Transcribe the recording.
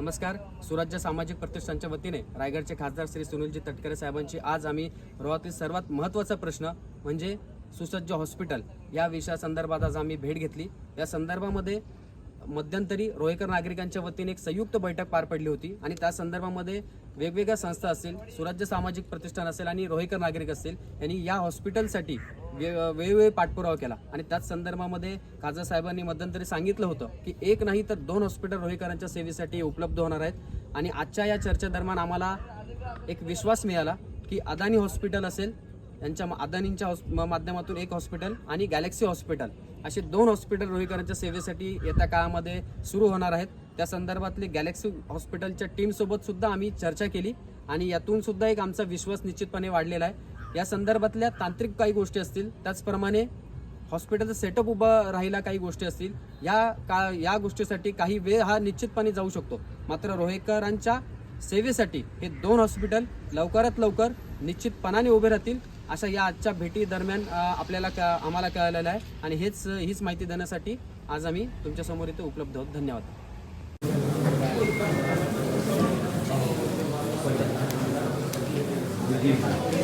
नमस्कार. सुराज्य सामाजिक प्रतिष्ठानच्या वतीने रायगडचे खासदार श्री सुनीलजी तटकरे साहेबांची आज आम्ही रोहातील सर्वात महत्त्वाचा प्रश्न म्हणजे सुसज्ज हॉस्पिटल या विषयासंदर्भात आज आम्ही भेट घेतली. या संदर्भामध्ये मध्यंतरी रोहेकर नागरिकांच्या वतीने एक संयुक्त बैठक पार पडली होती आणि त्या संदर्भामध्ये वेगवेगळ्या संस्था असतील सुराज्य सामाजिक प्रतिष्ठान असेल आणि रोहेकर नागरिक असतील यांनी या हॉस्पिटलसाठी वेळोवेळी पाठपुरावा केला. आणि त्याच संदर्भामध्ये खासदार साहेबांनी मध्यंतरी सांगितलं होतं की एक नाही तर दोन हॉस्पिटल रोहिकरांच्या सेवेसाठी उपलब्ध होणार आहेत. आणि आजच्या या चर्चेदरम्यान आम्हाला एक विश्वास मिळाला की अदानी हॉस्पिटल असेल यांच्या अदानींच्या हॉस् माध्यमातून एक हॉस्पिटल आणि गॅलेक्सी हॉस्पिटल असे दोन हॉस्पिटल रोहिकरांच्या सेवेसाठी येत्या काळामध्ये सुरू होणार आहेत. त्या संदर्भातले गॅलेक्सी हॉस्पिटलच्या टीमसोबत सुद्धा आम्ही चर्चा केली आणि यातून सुद्धा एक आमचा विश्वास निश्चितपणे वाढलेला आहे. या संदर्भातल्या तांत्रिक काही गोष्टी असतील त्याचप्रमाणे हॉस्पिटलचं सेटअप उभं राहिला काही गोष्टी असतील या का या गोष्टीसाठी काही वेळ हा निश्चितपणे जाऊ शकतो. मात्र रोहेकरांच्या सेवेसाठी हे दोन हॉस्पिटल लवकरात लवकर निश्चितपणाने उभे राहतील अशा या आजच्या भेटी दरम्यान आपल्याला क आम्हाला कळलेलं आहे. आणि हेच हीच माहिती देण्यासाठी आज आम्ही तुमच्यासमोर इथे उपलब्ध आहोत. धन्यवाद. Thank